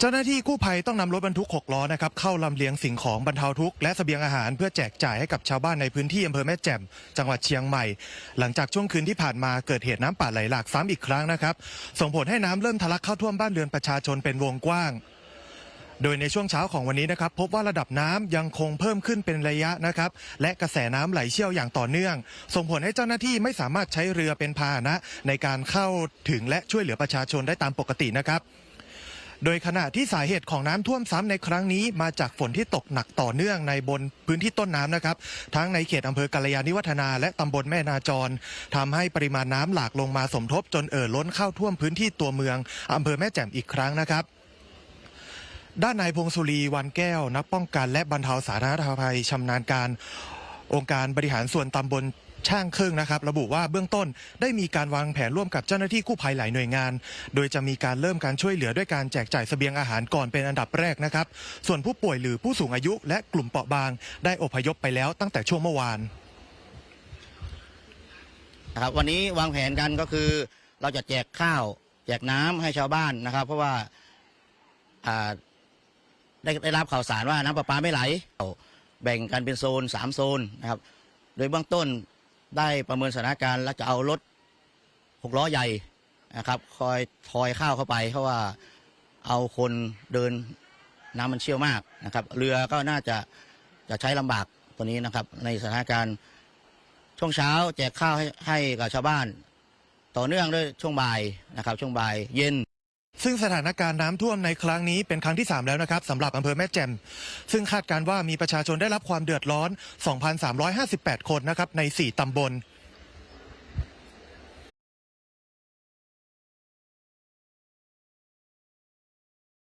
เจ้าหน้าที่กู้ภัยต้องนำรถบรรทุก 6 ล้อนะครับเข้าลำเลียงสิ่งของบรรเทาทุกข์และเสบียงอาหารเพื่อแจกจ่ายให้กับชาวบ้านในพื้นที่อำเภอแม่แจ่มจังหวัดเชียงใหม่ หลังจากช่วงคืนที่ผ่านมาเกิดเหตุน้ำป่าไหลหลากซ้ำอีกครั้งนะครับ ส่งผลให้น้ำเริ่มทะลักเข้าท่วมบ้านเรือนประชาชนเป็นวงกว้าง โดยในช่วงเช้าของวันนี้นะครับ พบว่าระดับน้ำยังคงเพิ่มขึ้นเป็นระยะนะครับ และกระแสน้ำไหลเชี่ยวอย่างต่อเนื่อง ส่งผลให้เจ้าหน้าที่ไม่สามารถใช้เรือเป็นพาหนะในการเข้าถึงและช่วยเหลือประชาชนได้ตามปกตินะครับ โดยขณะที่สาเหตุของน้ำท่วมซ้ำในครั้งนี้ มาจากฝนที่ตกหนักต่อเนื่องในบนพื้นที่ต้นน้ำนะครับ ทั้งในเขตอำเภอกัลยาณิวัฒนาและตำบลแม่นาจรทำให้ปริมาณน้ำหลากลงมาสมทบจนเอ่อล้นเข้าท่วมพื้นที่ตัวเมืองอำเภอแม่แจ่มอีกครั้งนะครับด้านนายพงสุรีวันแก้ว นักป้องกันและบรรเทาสาธารณภัยชำนาญการ องค์การบริหารส่วนตำบล ช่างเครึ่องนะครับ ระบุว่าเบื้องต้นได้มีการวางแผนร่วมกับเจ้าหน้าที่กู้ภัยหลายหน่วยงาน โดยจะมีการเริ่มการช่วยเหลือด้วยการแจกจ่ายเสบียงอาหารก่อนเป็นอันดับแรกนะครับ ส่วนผู้ป่วยหรือผู้สูงอายุ และกลุ่มเปราะบาง ได้อพยพไปแล้วตั้งแต่ช่วงเมื่อวานนะครับวันนี้วางแผนกันก็คือเราจะแจกข้าวแจกน้ำให้ชาวบ้านนะครับ เพราะว่าอ่าได้ได้รับข่าวสารว่าน้ำประปาไม่ไหล แบ่งกันเป็นโซนสามโซนนะครับ โดยเบื้องต้น ได้ประเมินสถานการณ์แล้วจะเอารถหกล้อใหญ่นะครับ คอยทอยข้าวเข้าไปเพราะว่าเอาคนเดินน้ำมันเชี่ยวมากนะครับ เรือก็น่าจะจะใช้ลำบากตัวนี้นะครับ ในสถานการณ์ช่วงเช้าแจกข้าวให้ให้กับชาวบ้าน ต่อเนื่องด้วยช่วงบ่ายนะครับ ช่วงบ่ายเย็น ซึ่งสถานการณ์น้ำท่วมในครั้งนี้เป็นครั้งที่ 3 แล้วนะครับสำหรับอำเภอแม่แจ่มซึ่งคาดการณ์ว่ามีประชาชนได้รับความเดือดร้อน 2,358 คนนะครับใน 4 ตำบล